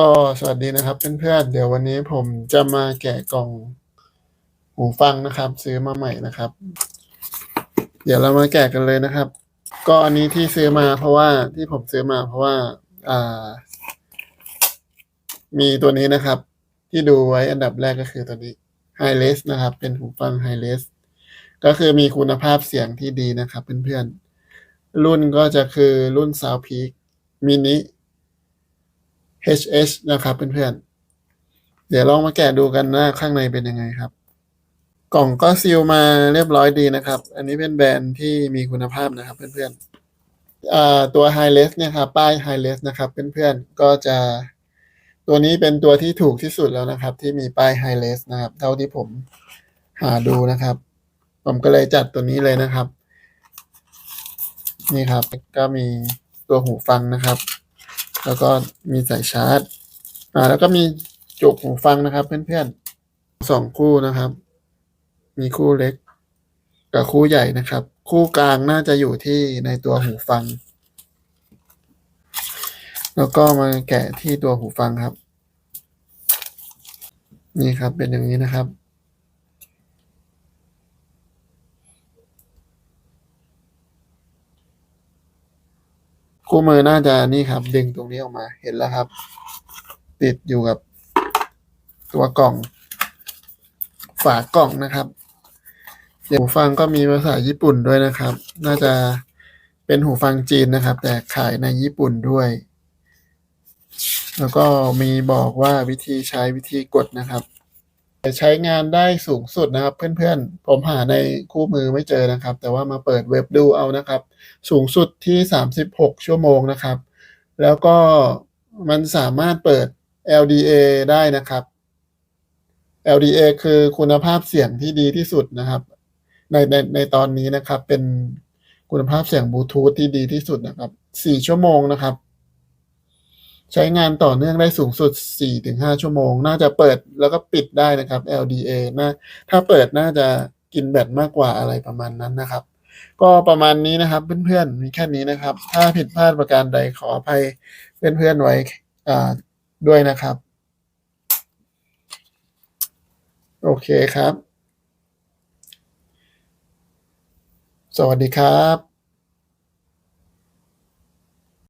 ก็สวัสดีนะครับเพื่อนๆเดี๋ยววันนี้ผมจะมาแกะกล่องหูฟังนะครับ ซื้อมาใหม่นะครับ เดี๋ยวเรามาแกะกันเลยนะครับ ก็อันนี้ที่ซื้อมาเพราะว่าที่ผมซื้อมาเพราะว่าอ่า มีตัวนี้นะครับ ที่ดูไว้อันดับแรกก็คือตัวนี้ High Res นะครับ เป็นหูฟัง High Res ก็คือมีคุณภาพเสียงที่ดีนะครับเพื่อนๆรุ่นก็จะคือรุ่น Soundpeak Mini HS นะครับเพื่อนๆ เดี๋ยวลองมาแกะดูกันนะข้างในเป็นยังไงครับ กล่องก็ซีลมาเรียบร้อยดีนะครับ อันนี้เป็นแบรนด์ที่มีคุณภาพนะครับเพื่อนๆตัว High Res เนี่ยครับป้าย High Res นะครับเพื่อนๆ ก็จะตัวนี้เป็นตัวที่ถูกที่สุดแล้วนะครับ ที่มีป้าย High Res นะครับ เท่าที่ผมหาดูนะครับ ผมก็เลยจัดตัวนี้เลยนะครับ นี่ครับก็มีตัวหูฟังนะครับ แล้วก็มีสายชาร์จ อ่า แล้วก็มีจุกหูฟังนะครับ เพื่อนๆสองคู่นะครับ มีคู่เล็ก กับคู่ใหญ่นะครับ คู่กลางน่าจะอยู่ที่ในตัวหูฟัง แล้วก็มาแกะที่ตัวหูฟังครับ นี่ครับเป็นอย่างนี้นะครับ คู่มือน่าจะนี่ครับ ดึงตรงนี้ออกมา เห็นแล้วครับ ติดอยู่กับตัวกล่อง ฝากล่องนะครับหูฟังก็มีภาษาญี่ปุ่นด้วยนะครับ น่าจะเป็นหูฟังจีนนะครับ แต่ขายในญี่ปุ่นด้วย แล้วก็มีบอกว่าวิธีใช้วิธีกดนะครับ ใช้งานได้สูงสุดนะครับ เพื่อนๆ ผมหาในคู่มือไม่เจอนะครับ แต่ว่ามาเปิดเว็บดูเอานะครับ สูงสุดที่ 36 ชั่วโมงนะครับ แล้วก็มันสามารถเปิด LDA ได้นะครับ LDA คือคุณภาพเสียงที่ดีที่สุดนะครับ ในในในตอนนี้นะครับเป็นคุณภาพเสียงบลูทูธที่ดีที่สุดนะครับ 4 ชั่วโมงนะครับ ใช้งานต่อเนื่องได้สูงสุด 4-5 ชั่วโมง น่าจะเปิดแล้วก็ปิดได้นะครับ LDA น่าถ้าเปิดน่าจะกินแบตมากกว่าอะไรประมาณนั้นนะครับ ก็ประมาณนี้นะครับเพื่อนๆมีแค่นี้นะครับ ถ้าผิดพลาดประการใดขออภัยเพื่อนๆไว้ด้วยนะครับ โอเคครับ สวัสดีครับ